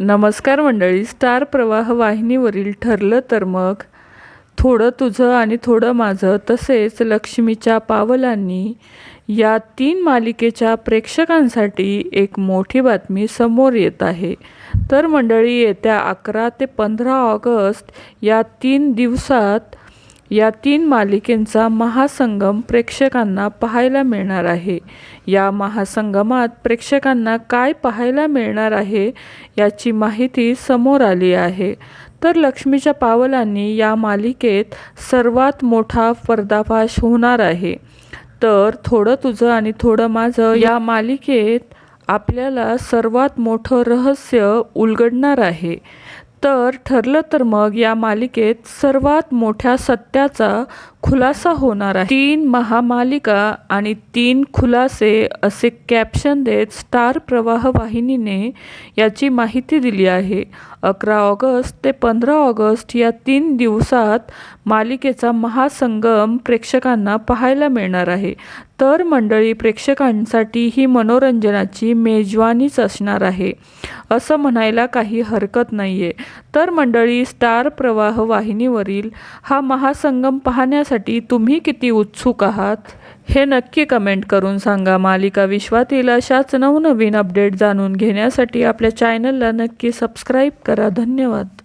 नमस्कार मंडळी स्टार प्रवाह वाहिनीवरील ठरलं तर मग? थोडं तुझं आणि थोडं माझं तसेच लक्ष्मीच्या पावलांनी या तीन मालिकेच्या प्रेक्षकांसाठी एक मोठी बातमी समोर येत आहे. तर मंडळी येत्या अकरा ते पंधरा ऑगस्ट या तीन दिवसात या तीन मालिकेंचा महासंगम प्रेक्षकांना पाहायला मिळणार आहे. या महासंगमात प्रेक्षकांना काय पाहायला मिळणार आहे याची माहिती समोर आली आहे. तर लक्ष्मीच्या पावलांनी या मालिकेत सर्वात मोठा पर्दाफाश होणार आहे. तर थोडं तुझं आणि थोडं माझं या मालिकेत आपल्याला सर्वात मोठं रहस्य उलगडणार आहे. तर ठरलं तर मग या मालिकेत सर्वात मोठ्या सत्याचा खुलासा होणार आहे. तीन महामालिका आणि तीन खुलासे असे कॅप्शन देत स्टार प्रवाह वाहिनीने याची माहिती दिली आहे. अकरा ऑगस्ट ते पंधरा ऑगस्ट या तीन दिवसात मालिकेचा महासंगम प्रेक्षकांना पाहायला मिळणार आहे. तर मंडळी प्रेक्षकांसाठी ही मनोरंजनाची मेजवानीच असणार आहे. असं म्हणायला काही हरकत नाही आहे तर मंडळी स्टार प्रवाह वाहिनीवरील हा महासंगम ऐकण्यासाठी तुम्ही किती उत्सुक आहात हे नक्की कमेंट करून सांगा. मालिका विश्वातील अशाच नवनवीन अपडेट जाणून घेण्यासाठी आपल्या चॅनलला नक्की सबस्क्राईब करा. धन्यवाद.